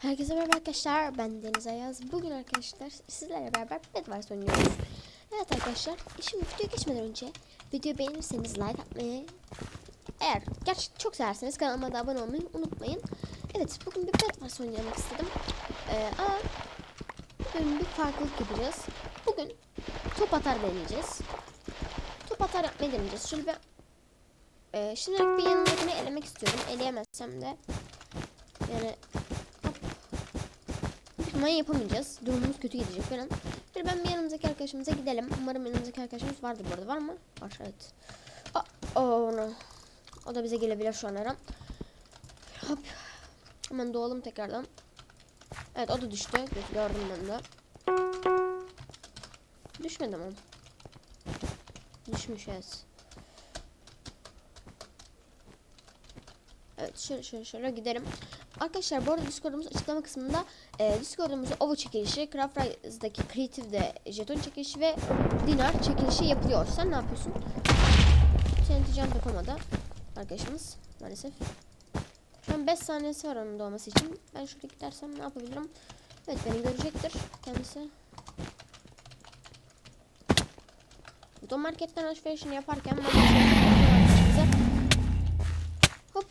Herkese merhaba arkadaşlar. Ben Deniz Ayaz. Bugün arkadaşlar sizlerle beraber Bedwars oynuyoruz. Evet arkadaşlar, şimdi videoya geçmeden önce videoyu beğenirseniz like atmayı eğer gerçekten çok severseniz kanalıma da abone olmayı unutmayın. Evet, bugün bir Bedwars oynamak istedim. Ee, ama bugün bir farklılık yapacağız. Bugün top atar deneyeceğiz. Top atar yapmayı deneyeceğiz. Şöyle bir ee, şimdilik bir yanındakini elemek istiyorum. Eleyemezsem de yani İhtimalle yapamayacağız. Durumumuz kötü gidecek falan. Bir ben bir yanımızdaki arkadaşımıza gidelim. Umarım yanımızdaki arkadaşımız vardır bu arada. Var mı? Var evet. Aa, oh, no. O da bize gelebilir şu an her an. Hop. Hemen doğalım tekrardan. Evet o da düştü. Gö- Gördüm ben de. Düşmedi mi? Düşmüş evet. Evet şöyle şöyle şöyle gidelim. Arkadaşlar bu arada Discord'umuz açıklama kısmında e, Discord'umuzda OVO çekilişi, Craft Rise'daki Creative'de jeton çekilişi ve dinar çekilişi yapılıyor. Sen ne yapıyorsun? TNT jump yapamadı arkadaşımız maalesef. Şu an 5 saniyesi var onun doğması için. Ben şuraya gidersem ne yapabilirim? Evet beni görecektir kendisi. Don marketten alışverişini yaparken ben arkadaşımıza hop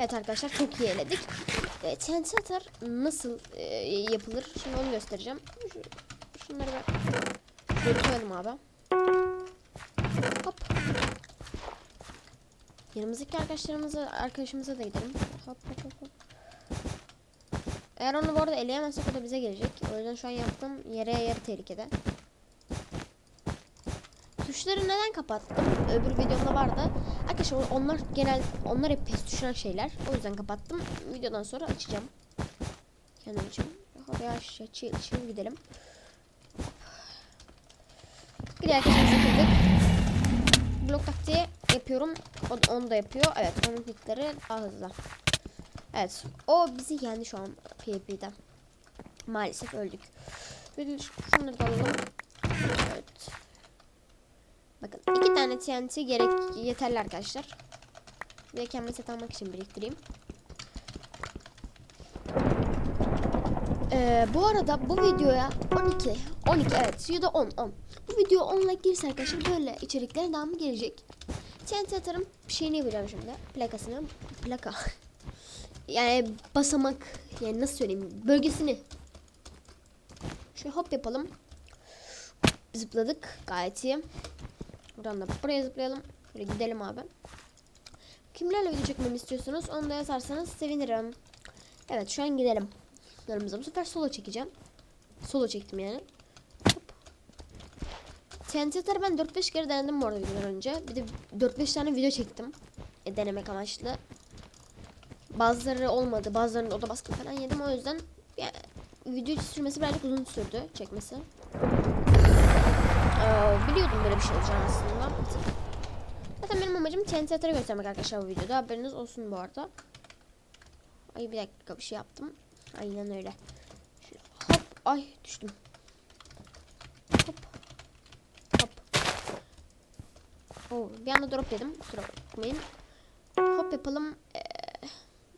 Evet arkadaşlar çok iyi eledik. E, TNT atar nasıl e, yapılır? Şimdi onu göstereceğim. Şu, şunları ben koyalım abi. Hop. Yanımızdaki arkadaşlarımıza, arkadaşımıza da gidelim. Hop hop hop. hop. Eğer onu bu arada eleyemezsek o da bize gelecek. O yüzden şu an yaptığım yere yarı tehlikede. Tuşları neden kapattım? Öbür videomda vardı. Arkadaşlar onlar genel onlar hep pes düşüren şeyler. O yüzden kapattım. Videodan sonra açacağım. Kendim için. Yavaş chill, chill gidelim. Arkadaşımızı kırdık. Blok taktiği yapıyorum. O, onu da yapıyor. Evet onun hitleri daha hızlı. Evet o bizi yendi şu an PvP'de. Maalesef öldük. Şunları da alalım. Tane TNT gerek yeterli arkadaşlar. Ve kendime set almak için biriktireyim. Ee, bu arada bu videoya 12 12 evet ya da 10 10 bu video 10 like gelirse arkadaşlar böyle içeriklerin devamı gelecek? TNT atarım şeyini yapacağım şimdi? Plakasını plaka. Yani basamak yani nasıl söyleyeyim bölgesini. Şöyle hop yapalım. Zıpladık gayet iyi buradan da buraya zıplayalım şöyle gidelim abi kimlerle video çekmemi istiyorsunuz onu da yazarsanız sevinirim evet şu an gidelim Yanımıza bu sefer solo çekeceğim. Solo çektim yani. Hop. TNT atarı ben 4-5 kere denedim bu arada videodan önce. Bir de 4-5 tane video çektim. E, denemek amaçlı. Bazıları olmadı. Bazılarının oda baskı falan yedim. O yüzden yani, video sürmesi birazcık uzun sürdü çekmesi. Ee, biliyordum böyle bir şey olacağını aslında. Zaten benim amacım TNT atarı göstermek arkadaşlar bu videoda. Haberiniz olsun bu arada. Ay bir dakika bir şey yaptım. Aynen öyle. Şöyle hop ay düştüm. Hop. Hop. Oo, bir anda drop yedim. Kusura bakmayın. Hop yapalım. Ee,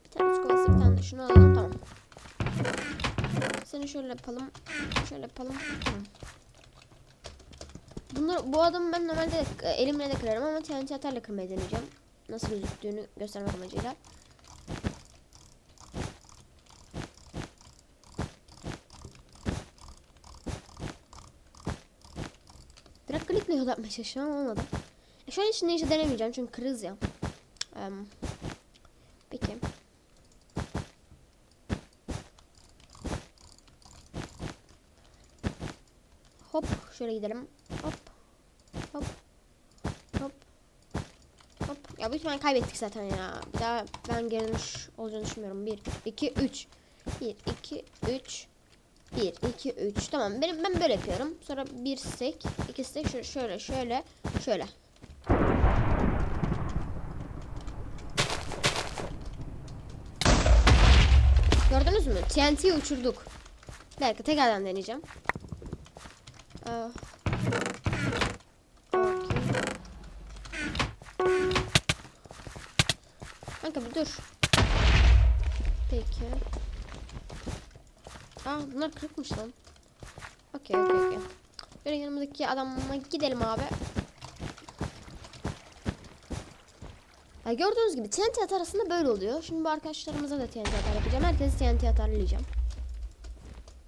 bir tane çikolatası bir tane de şunu alalım tamam. Seni şöyle yapalım. Şöyle yapalım. Tamam. Bunlar, bu adamı ben normalde de, elimle de kırarım ama TNT atarla kırmaya deneyeceğim. Nasıl gözüktüğünü göstermek amacıyla. Direkt klikle yol yapmaya çalışıyorum ama olmadı. E şu an hiç ninja denemeyeceğim çünkü kırız ya. Um, peki. Hop şöyle gidelim. Hop. Hop. Hop. Hop. Ya büyük ihtimalle kaybettik zaten ya. Bir daha ben geri olacağını düşünmüyorum. 1, 2, 3. 1, 2, 3. 1, 2, 3. Tamam benim ben böyle yapıyorum. Sonra bir stack, iki stack şöyle şöyle şöyle şöyle. Gördünüz mü? TNT'yi uçurduk. Bir tekrardan deneyeceğim. Aa. Kanka bir dur. Peki. Aa bunlar kırıkmış lan. Okey okey okey. Böyle yanımdaki adamla gidelim abi. Ya gördüğünüz gibi TNT atar arasında böyle oluyor. Şimdi bu arkadaşlarımıza da TNT atar yapacağım. Herkesi TNT atarlayacağım.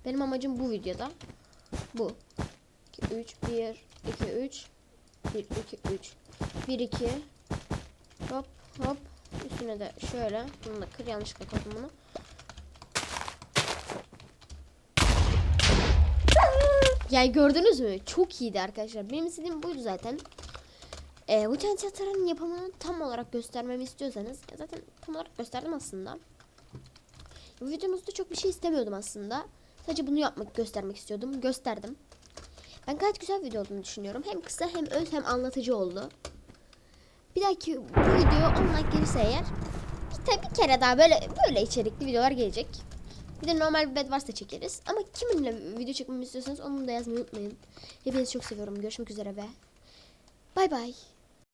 Benim amacım bu videoda. Bu. 2, 3, 1, 2, 3. 1, 2, 3. 1, 2. Hop hop. Üstüne de şöyle. Bunu da kır yanlışlıkla koydum bunu. Yani gördünüz mü? Çok iyiydi arkadaşlar. Benim istediğim buydu zaten. Ee, bu TNT atarın yapımını tam olarak göstermemi istiyorsanız ya zaten tam olarak gösterdim aslında. Bu videomuzda çok bir şey istemiyordum aslında. Sadece bunu yapmak göstermek istiyordum. Gösterdim. Ben gayet güzel bir video olduğunu düşünüyorum. Hem kısa hem öz hem anlatıcı oldu. Bir dahaki bu video 10 like gelirse eğer bir, bir kere daha böyle böyle içerikli videolar gelecek. Bir de normal bir bed varsa çekeriz. Ama kiminle video çekmemi istiyorsanız onu da yazmayı unutmayın. Hepinizi çok seviyorum. Görüşmek üzere ve bay bay.